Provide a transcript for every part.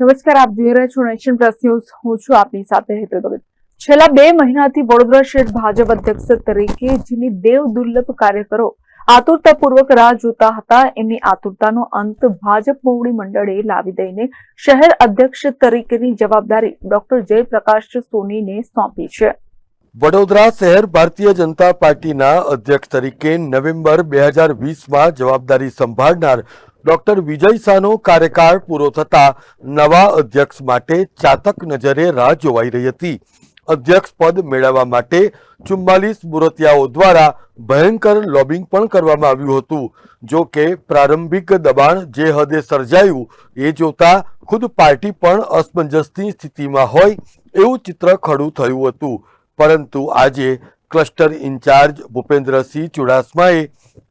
નમસ્કાર, આપ જોઈ રહ્યા છો નેશન પ્લસ ન્યૂઝ. હું છું આપની સાથે હેતલ ભગત. છેલ્લા બે મહિનાથી વડોદરા શહેર ભાજપ અધ્યક્ષ તરીકે જેની દેવ દુર્લભ કાર્યકરો આતુરતાપૂર્વક રાહ જોતા હતા, એમની આતુરતાનો અંત ભાજપ મોવડી મંડળે લાવી દઈને શહેર અધ્યક્ષ તરીકેની જવાબદારી ડોક્ટર જયપ્રકાશ સોનીને સોંપી છે. વડોદરા શહેર ભારતીય જનતા પાર્ટીના અધ્યક્ષ તરીકે નવેમ્બર બે હજાર વીસમાં જવાબદારી સંભાળનાર ડોક્ટર વિજય શાહનો કાર્યકાળ પૂરો થતા નવા અધ્યક્ષ માટે ચાતક નજરે રાહ જોવાઈ રહી હતી. અધ્યક્ષ પદ મેળવવા માટે ચુમ્માલીસ મુરતિયાઓ દ્વારા ભયંકર લોબિંગ પણ કરવામાં આવ્યું હતું. જો કે પ્રારંભિક દબાણ જે હદે સર્જાયું એ જોતા ખુદ પાર્ટી પણ અસમંજસની સ્થિતિમાં હોય એવું ચિત્ર ખડું થયું હતું. પરંતુ આજે ક્લસ્ટર ઇન્ચાર્જ ભૂપેન્દ્રસિંહ ચુડાસમાએ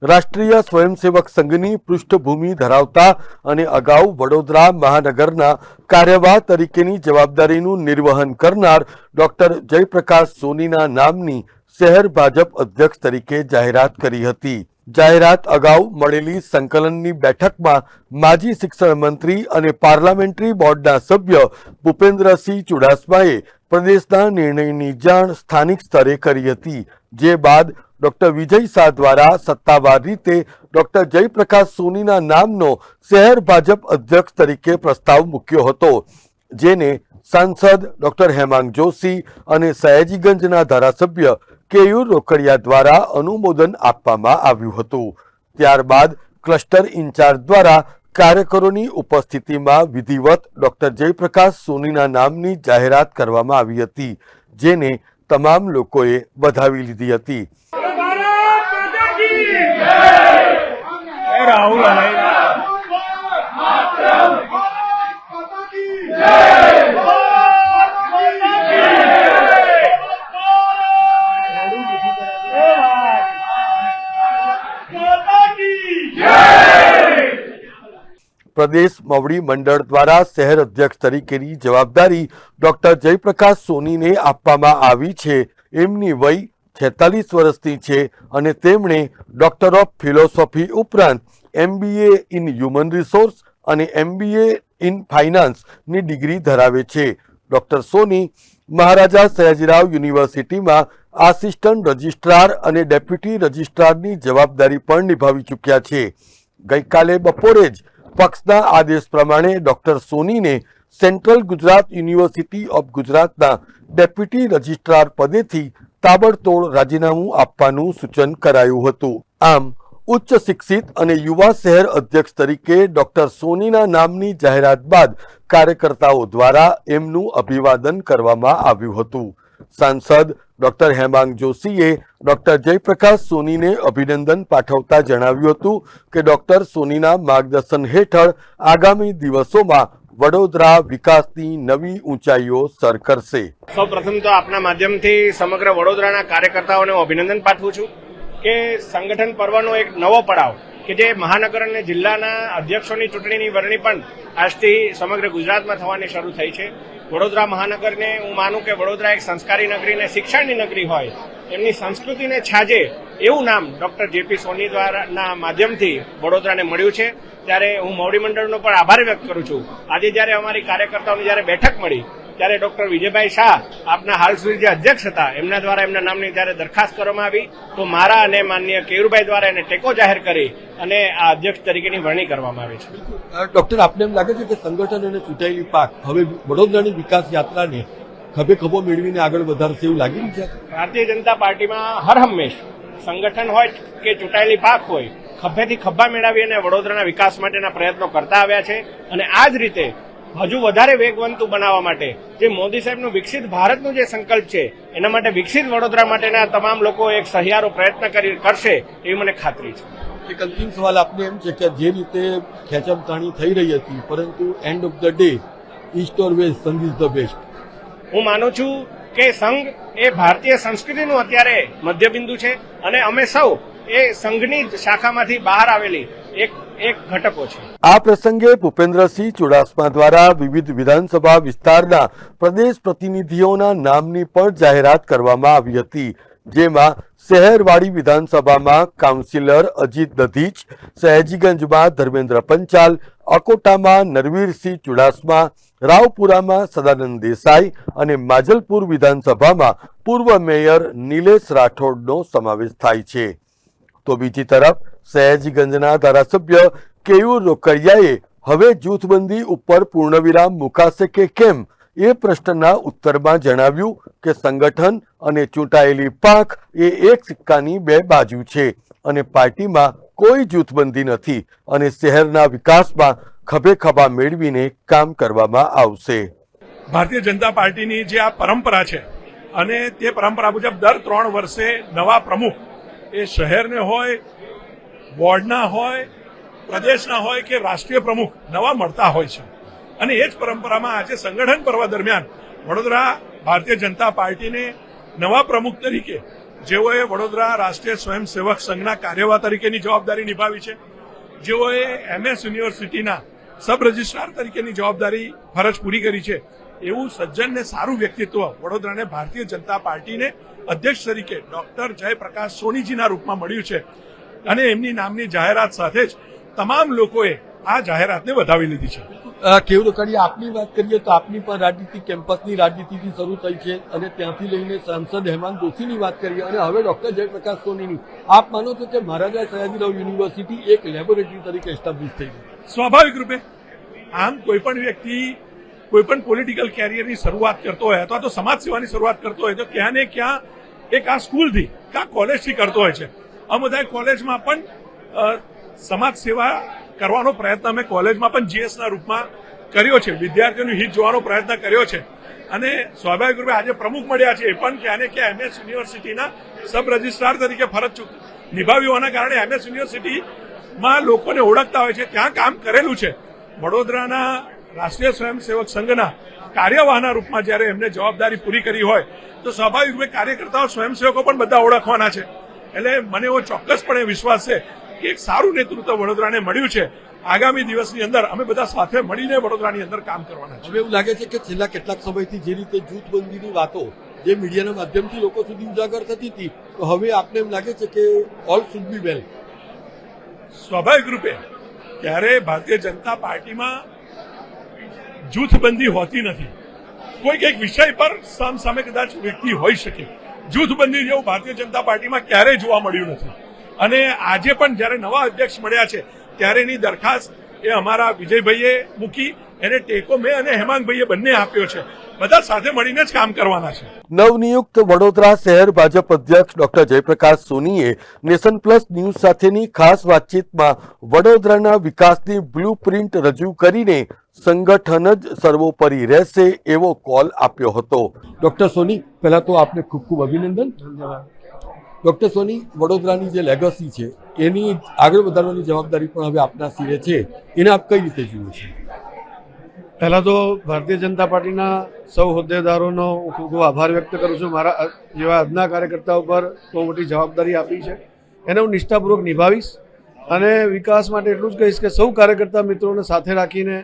રાષ્ટ્રીય સ્વયંસેવક સંઘની પૃષ્ઠભૂમિ ધરાવતા અને અગાઉ વડોદરા મહાનગરના કાર્યવાહ તરીકેની જવાબદારીનું નિર્વહન કરનાર ડોક્ટર જયપ્રકાશ સોનીના નામની શહેર ભાજપ અધ્યક્ષ તરીકે જાહેરાત કરી હતી. જાહેરાત અગાઉ મળેલી સંકલનની બેઠકમાં માજી શિક્ષણ મંત્રી અને પાર્લામેન્ટરી બોર્ડના સભ્ય ભૂપેન્દ્રસિંહ ચુડાસમાએ પ્રદેશના નિર્ણયની જાણ સ્થાનિક સ્તરે કરી હતી, જે બાદ ડોક્ટર વિજય શાહ દ્વારા સત્તાવાર રીતે ડોક્ટર જયપ્રકાશ સોનીના નામનો શહેર ભાજપ અધ્યક્ષ તરીકે પ્રસ્તાવ મૂક્યો હતો, જેને સાંસદ ડોક્ટર હેમાંગ જોશી અને સયાજીગંજના ધારાસભ્ય કેયુ રોકડિયા દ્વારા અનુમોદન આપવામાં આવ્યું હતું. ત્યારબાદ ક્લસ્ટર ઇન્ચાર્જ દ્વારા કાર્યકરોની ઉપસ્થિતિમાં વિધિવત ડોક્ટર જયપ્રકાશ સોનીના નામની જાહેરાત કરવામાં આવી હતી જેને તમામ લોકોએ વધાવી લીધી હતી. રાહુલ. પ્રદેશ મવડી મંડળ દ્વારા શહેર અધ્યક્ષ તરીકેની જવાબદારી ડોક્ટર જયપ્રકાશ સોનીને આપવામાં આવી છે. એમની વય છેતાલીસ વર્ષની છે અને તેમણે ડોક્ટર ઓફ ફિલોસોફી ઉપરાંત એમબીએ ઇન હ્યુમન રિસોર્સ અને એમબીએ ઇન ફાઇનાન્સની ડિગ્રી ધરાવે છે. ડોક્ટર સોની મહારાજા સયાજીરાવ યુનિવર્સિટીમાં આસિસ્ટન્ટ રજિસ્ટ્રાર અને ડેપ્યુટી રજિસ્ટ્રારની જવાબદારી પણ નિભાવી ચૂક્યા છે. ગઈકાલે બપોરે જ પક્ષના આદેશ પ્રમાણે ડોક્ટર સોનીને સેન્ટ્રલ ગુજરાત યુનિવર્સિટી ઓફ ગુજરાતના ડેપ્યુટી રજિસ્ટ્રાર પદેથી તાબડતોડ રાજીનામું આપવાનું સૂચન કરાયું હતું. આમ, ઉચ્ચ શિક્ષિત અને યુવા શહેર અધ્યક્ષ તરીકે ડોક્ટર સોનીના નામની જાહેરાત બાદ કાર્યકર્તાઓ દ્વારા એમનું અભિવાદન કરવામાં આવ્યું હતું. સાંસદ ડોક્ટર હેમાંગ જોશીએ ડોક્ટર જયપ્રકાશ સોનીને અભિનંદન પાઠવતા જણાવ્યું હતું કે ડોક્ટર સોનીના માર્ગદર્શન હેઠળ આગામી દિવસોમાં વડોદરા વિકાસની નવી ઊંચાઈઓ સર કરશે. સૌ પ્રથમ તો આપના માધ્યમથી સમગ્ર વડોદરાના કાર્યકર્તાઓને હું અભિનંદન પાઠવું છું કે સંગઠન પર્વનો એક નવો પડાવ કે જે મહાનગર અને જિલ્લાના અધ્યક્ષોની ચૂંટણીની વરણી પણ આજથી સમગ્ર ગુજરાતમાં થવાની શરૂ થઈ છે. વડોદરા મહાનગરને હું માનું કે વડોદરા એક સંસ્કારી નગરી ને શિક્ષણની નગરી હોય, એમની સંસ્કૃતિને છાજે એવું નામ ડોક્ટર જેપી સોની દ્વારાના માધ્યમથી વડોદરાને મળ્યું છે. ત્યારે હું મોવડી મંડળનો પણ આભાર વ્યક્ત કરું છું. આજે જ્યારે અમારી કાર્યકર્તાઓની જ્યારે બેઠક મળી ત્યારે ડોક્ટર વિજયભાઈ શાહ આપના હાલ સુધી જે અધ્યક્ષ હતા એમના દ્વારા એમના નામની જ્યારે દરખાસ્ત કરવામાં આવી તો મારા અને માન્ય કેયુરભાઈ દ્વારા એને ટેકો જાહેર કરી અને આ અધ્યક્ષ તરીકેની વરણી કરવામાં આવી છે. ડોક્ટર આપને એમ લાગે છે કે સંગઠન અને ચૂંટાયેલી પાક હવે વડોદરાની વિકાસ યાત્રાને ખભે ખભો મેળવીને આગળ વધારશે એવું લાગી રહ્યું છે? ભારતીય જનતા પાર્ટીમાં હર હંમેશ સંગઠન હોય કે ચૂંટાયેલી પાક હોય ખભેથી ખભા મેળવી અને વડોદરાના વિકાસ માટેના પ્રયત્નો કરતા આવ્યા છે અને આ જ રીતે હજુ વધારે વેગવંતુ બનાવવા માટે. જે મોદી સાહેબનું વિકસિત ભારતનું જે સંકલ્પ છે એના માટે વિકસિત વડોદરા માટેના તમામ લોકો એક સહિયારો પ્રયત્ન કરી કરશે એવી મને ખાતરી છે. એક અંતિમ સવાલ આપને એમ છે કે જે રીતે ખેંચમતાણી થઈ રહી હતી પરંતુ end of the day east or west Sangh is the best હું માનું છું કે સંઘ એ ભારતીય સંસ્કૃતિનું અત્યારે મધ્યબિંદુ છે અને અમે સૌ એ સંઘની શાખામાંથી બહાર આવેલી એક એક ઘટકો છે. આ પ્રસંગે ભૂપેન્દ્રસિંહ ચુડાસમા દ્વારા વિવિધ વિધાનસભા વિસ્તારના પ્રદેશ પ્રતિનિધિઓના નામની પણ જાહેરાત કરવામાં આવી હતી, જેમાં શહેરવાડી વિધાનસભામાં કાઉન્સિલર અજીત દધીચ સહેજીગંજમાં ધર્મેન્દ્ર પંચાલ, અકોટામાં નરવીરસિંહ ચુડાસમા, રાવપુરામાં સદાનંદ દેસાઈ અને માજલપુર વિધાનસભામાં પૂર્વ મેયર નિલેશ રાઠોડનો સમાવેશ થાય છે. તો બીજી તરફ સયાજીગંજના ધારાસભ્ય કેયુર રોકડિયાએ હવે જૂથબંધી ઉપર પૂર્ણવિરામ મુકાશે કે કેમ એ પ્રશ્નના ઉત્તરમાં જણાવ્યું કે સંગઠન અને ચૂંટાયેલી પાંખ એ એક સિક્કાની બે બાજુ છે અને પાર્ટીમાં કોઈ જૂથબંધી નથી અને શહેરના વિકાસમાં ખભે ખભા મેળવીને કામ કરવામાં આવશે. ભારતીય જનતા પાર્ટીની જે આ પરંપરા છે અને તે પરંપરા મુજબ દર ત્રણ વર્ષે નવા પ્રમુખ એ શહેરને હોય વોર્ડના હોય, પ્રદેશના હોય કે રાષ્ટ્રીય પ્રમુખ નવા મળતા હોય છે. અને એ જ પરંપરામાં આજે સંગઠન પર્વ દરમિયાન વડોદરા ભારતીય જનતા પાર્ટીને નવા પ્રમુખ તરીકે જેઓએ વડોદરા રાષ્ટ્રીય સ્વયંસેવક સંઘના કાર્યવાહ તરીકેની જવાબદારી નિભાવી છે, જેઓએ એમએસ યુનિવર્સિટીના સબ રજિસ્ટ્રાર તરીકેની જવાબદારી ફરજ પૂરી કરી છે, એવું સજ્જન ને સારું વ્યક્તિત્વ વડોદરાને ભારતીય જનતા પાર્ટીને અધ્યક્ષ તરીકે ડોક્ટર જયપ્રકાશ સોનીજીના રૂપમાં મળ્યું છે. અને એમની નામની જાહેરાત સાથે જ તમામ લોકોએ આ જાહેરાતને વધાવી લીધી છે. કેવું કરીએ આપની વાત કરીએ તો આપની પણ રાજનીતિ કેમ્પસની રાજનીતિથી શરૂ થઈ છે અને ત્યાંથી લઈને સાંસદ હેમંત જોશીની વાત કરીએ અને હવે ડોક્ટર જયપ્રકાશ સોનીની. આપ માનો છો કે મહારાજા સયાજીરાવ યુનિવર્સિટી એક લેબોરેટરી તરીકે એસ્ટાબ્લિશ થઈ ગઈ? સ્વાભાવિક રૂપે. આમ કોઈ પણ વ્યક્તિ કોઈ પણ પોલિટિકલ કેરિયરની શરૂઆત કરતો હોય અથવા તો સમાજ સેવાની શરૂઆત કરતો હોય તો ક્યાં ને ક્યાં એક આ સ્કૂલથી કાં કોલેજથી કરતો હોય છે. આ બધા કોલેજમાં પણ સમાજ સેવા કરવાનો પ્રયત્ન અમે કોલેજમાં પણ જીએસના રૂપમાં કર્યો છે. વિદ્યાર્થીઓનું હિત જોવાનો પ્રયત્ન કર્યો છે. અને સ્વાભાવિક રૂપે આજે પ્રમુખ મળ્યા છે એ પણ ક્યાં ને ક્યાં એમએસ યુનિવર્સિટીના સબ રજિસ્ટ્રાર તરીકે ફરજ નિભાવી હોવાના કારણે એમએસ યુનિવર્સિટીમાં લોકોને ઓળખતા હોય છે, ત્યાં કામ કરેલું છે. વડોદરાના રાષ્ટ્રીય સ્વયંસેવક સંઘના કાર્યવાહના રૂપમાં જ્યારે એમને જવાબદારી પૂરી કરી હોય, તો સ્વાભાવિક રૂપે કાર્યકર્તાઓ સ્વયંસેવકો પણ બધા ઓળખવાના છે. એટલે મને એવો ચોક્કસપણે વિશ્વાસ છે કે એક સારું નેતૃત્વ વડોદરાને મળ્યું છે. આગામી દિવસની અંદર અમે બધા સાથે મળીને વડોદરાની અંદર કામ કરવાના છે હવે એવું લાગે છે કે છેલ્લા કેટલાક સમયથી જે રીતે જૂથબંધીની વાતો જે મીડિયાના માધ્યમથી લોકો સુધી ઉજાગર થતી હતી તો હવે આપને એમ લાગે છે કે ઓલ શુડ બી વેલ સ્વાભાવિક રૂપે ત્યારે ભારતીય જનતા પાર્ટીમાં જૂથબંધી હોતી નથી. કોઈક એક વિષય પર સામ સામે કદાચ વ્યક્તિ હોઈ શકે. જૂથબંધી જેવું ભારતીય જનતા પાર્ટીમાં ક્યારેય જોવા મળ્યું નથી. અને આજે પણ જ્યારે નવા અધ્યક્ષ મળ્યા છે, ત્યારે એની દરખાસ્ત એ અમારા વિજયભાઈએ મૂકી એને ટેકો મેં અને હેમાંગભાઈએ બંને આપ્યો છે. બધા સાથે મળીને જ કામ કરવાના છે. નવનિયુક્ત વડોદરા શહેર ભાજપ અધ્યક્ષ ડોક્ટર જયપ્રકાશ સોનીએ નેશન પ્લસ ન્યૂઝ સાથેની ખાસ વાતચીતમાં વડોદરાના વિકાસની બ્લુ પ્રિન્ટ રજૂ કરીને સંગઠન જ સર્વોપરી રહેશે એવો કોલ આપ્યો હતો. ડોક્ટર સોની પહેલા તો આપને ખૂબ ખૂબ અભિનંદન. ડોક્ટર સોની વડોદરાની જે લેગસી છે એની આગળ વધારવાની જવાબદારી પણ હવે આપના સિરે છે. એને આપ કઈ રીતે જુઓ છો? પહેલાં તો ભારતીય જનતા પાર્ટીના સૌ હોદ્દેદારોનો ખૂબ ખૂબ આભાર વ્યક્ત કરું છું. મારા જેવા આજના કાર્યકર્તાઓ પર બહુ મોટી જવાબદારી આપી છે. એને હું નિષ્ઠાપૂર્વક નિભાવીશ અને વિકાસ માટે એટલું જ કહીશ કે સૌ કાર્યકર્તા મિત્રોને સાથે રાખીને,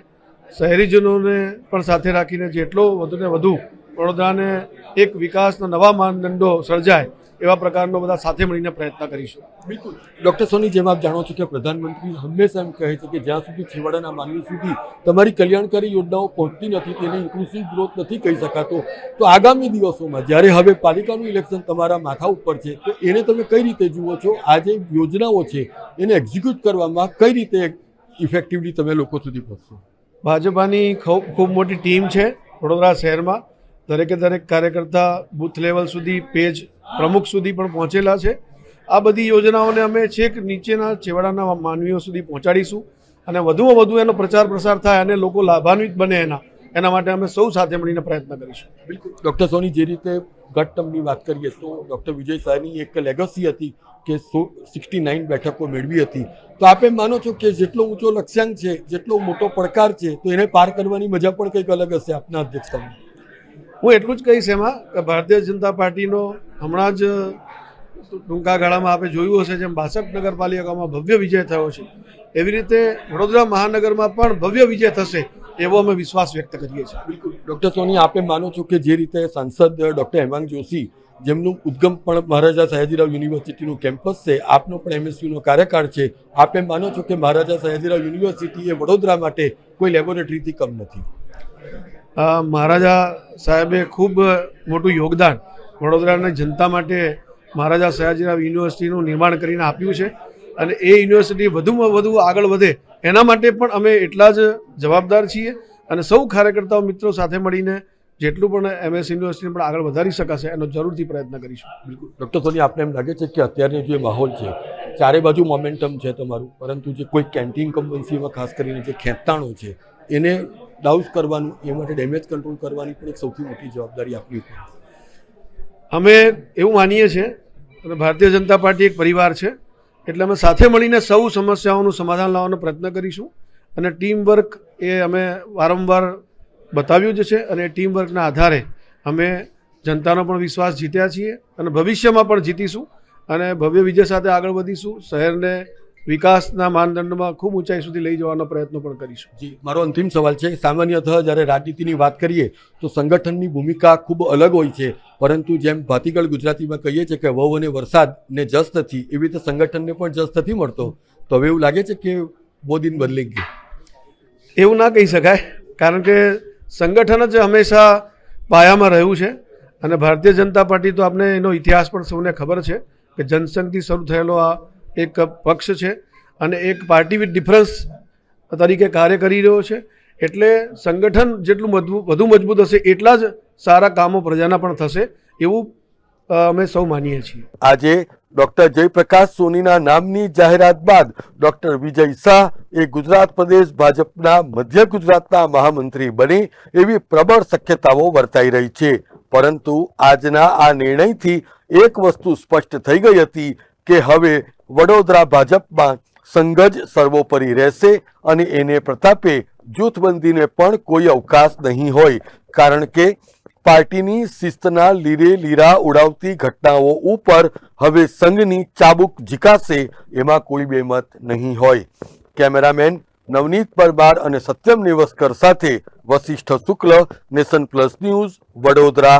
શહેરીજનોને પણ સાથે રાખીને જેટલો વધુને વધુ વડોદરાને એક વિકાસના નવા માનદંડો સર્જાય એવા પ્રકારનો બધા સાથે મળીને પ્રયત્ન કરીશું. બિલકુલ. ડૉક્ટર સોની જેમ આપ જાણો છો કે પ્રધાનમંત્રી હંમેશા એમ કહે છે કે જ્યાં સુધી છેવાડાના માનવી સુધી તમારી કલ્યાણકારી યોજનાઓ પહોંચતી નથી તેને ઇન્ક્લુસિવ ગ્રોથ નથી કહી શકાતો તો આગામી દિવસોમાં જ્યારે હવે પાલિકાનું ઇલેક્શન તમારા માથા ઉપર છે તો એને તમે કઈ રીતે જુઓ છો? આ જે યોજનાઓ છે એને એક્ઝિક્યુટ કરવામાં કઈ રીતે ઇફેક્ટિવલી તમે લોકો સુધી પહોંચશો? ભાજપાની ખૂબ ખૂબ મોટી ટીમ છે વડોદરા શહેરમાં. દરેકે દરેક કાર્યકર્તા બૂથ લેવલ સુધી પેજ પ્રમુખ સુધી પણ પહોંચેલા છે. આ બધી યોજનાઓને અમે છેક નીચેના છેવાડાના માનવીઓ સુધી પહોંચાડીશું અને વધુમાં વધુ એનો પ્રચાર પ્રસાર થાય અને લોકો લાભાન્વિત બને એના એના માટે અમે સૌ સાથે મળીને પ્રયત્ન કરીશું. બિલકુલ. ડૉક્ટર સોની, જે રીતે ઘટતમની વાત કરીએ, તો ડૉક્ટર વિજય શાહની એક લેગસી હતી કે સો સિક્સટી નાઇન બેઠકો મેળવી હતી. તો આપે માનો છો કે જેટલો ઊંચો લક્ષ્યાંક છે, જેટલો મોટો પડકાર છે, તો એને પાર કરવાની મજા પણ કંઈક અલગ હશે આપના અધ્યક્ષતામાં? હું એટલું જ કહીશ એમાં કે ભારતીય જનતા પાર્ટીનો હમણાં જ ટૂંકા ગાળામાં આપણે જોયું હશે જેમ બાસઠ નગરપાલિકામાં ભવ્ય વિજય થયો છે, એવી રીતે વડોદરા મહાનગરમાં પણ ભવ્ય વિજય થશે એવો અમે વિશ્વાસ વ્યક્ત કરીએ છીએ. બિલકુલ. ડૉક્ટર સોની, આપે માનો છો કે જે રીતે સાંસદ ડૉક્ટર હેમાંગ જોશી જેમનું ઉદ્ગમ પણ મહારાજા સયાજીરાવ યુનિવર્સિટીનું કેમ્પસ છે, આપનો પણ એમએસયુનો કાર્યકાળ છે, આપે માનો છો કે મહારાજા સયાજીરાવ યુનિવર્સિટી એ વડોદરા માટે કોઈ લેબોરેટરીથી કમ નથી? મહારાજા સાહેબે ખૂબ મોટું યોગદાન વડોદરાની જનતા માટે મહારાજા સયાજીરાવ યુનિવર્સિટીનું નિર્માણ કરીને આપ્યું છે અને એ યુનિવર્સિટી વધુમાં વધુ આગળ વધે એના માટે પણ અમે એટલા જ જવાબદાર છીએ અને સૌ કાર્યકર્તાઓ મિત્રો સાથે મળીને જેટલું પણ એમએસ યુનિવર્સિટીને પણ આગળ વધારી શકાશે એનો જરૂરથી પ્રયત્ન કરીશું. બિલકુલ. ડૉક્ટર સોની, આપને એમ લાગે છે કે અત્યારનો જે માહોલ છે, ચારે બાજુ મોમેન્ટમ છે તમારું, પરંતુ જે કોઈ કેન્ટીન કમ્પન્સીમાં ખાસ કરીને જે ખેંચાણો છે, એને ડાઉસ કરવાનું, એ માટે ડેમેજ કંટ્રોલ કરવાની પણ એક સૌથી મોટી જવાબદારી આપણી ઉપર અમે એવું માનીએ છીએ, અને ભારતીય જનતા પાર્ટી એક પરિવાર છે, એટલે અમે સાથે મળીને સૌ સમસ્યાઓનું સમાધાન લાવવાનો પ્રયત્ન કરીશું, અને ટીમ વર્ક એ અમે વારંવાર બતાવ્યું જ છે, અને ટીમ વર્કના આધારે અમે જનતાનો પણ વિશ્વાસ જીત્યા છીએ, અને ભવિષ્યમાં પણ જીતીશું, અને ભવ્ય વિજય સાથે આગળ વધીશું, શહેરને વિકાસના માનદંડમાં ખૂબ ઊંચાઈ સુધી લઈ જવાનો પ્રયત્ન પણ કરીશું. જી મારો અંતિમ સવાલ છે સામાન્યતઃ જ્યારે રાજનીતિની વાત કરીએ તો સંગઠનની ભૂમિકા ખૂબ અલગ હોય છે. પરંતુ જેમ ભાતીગળ ગુજરાતીમાં કહીએ છીએ કે વહુ અને વરસાદને જસ નથી એવી રીતે સંગઠનને પણ જસ નથી મળતો. તો હવે એવું લાગે છે કે મોદીન દિન બદલી ગયું? એવું ના કહી શકાય કારણ કે સંગઠન જ હંમેશા પાયામાં રહ્યું છે. અને ભારતીય જનતા પાર્ટી તો આપણે એનો ઇતિહાસ પણ સૌને ખબર છે કે જનસંઘથી શરૂ થયેલો આ એક પક્ષ છે અને એક પાર્ટી વિથ ડિફરન્સ તરીકે કાર્ય કરી રહ્યો છે. એટલે સંગઠન જેટલું મજબૂત વધુ મજબૂત હશે એટલા જ સારા કામો પ્રજાના પણ થશે એવું અમે સૌ માનીએ છીએ. આજે ડોક્ટર જયપ્રકાશ સોનીના નામની જાહેરાત બાદ ડોક્ટર વિજય શાહ એ ગુજરાત પ્રદેશ ભાજપના મધ્ય ગુજરાતના મહામંત્રી બને એવી પ્રબળ શક્યતાઓ વર્તાઈ રહી છે. પરંતુ આજના આ નિર્ણયથી એક વસ્તુ સ્પષ્ટ થઈ ગઈ હતી કે હવે વડોદરા ભાજપમાં સંઘ જ સર્વોપરી રહેશે અને એને પ્રતાપે જૂથબંધીને પણ કોઈ અવકાશ નહીં હોય. કારણ કે પાર્ટીની શિસ્તના લીરે લીરા ઉડાવતી ઘટનાઓ ઉપર હવે સંઘની ચાબુક ઝીકાશે એમાં કોઈ બેમત નહીં હોય. કેમેરામેન નવનીત પરમાર અને સત્યમ નેવસ્કર સાથે Vashishtha Shukla, nation plus news, Vadodara.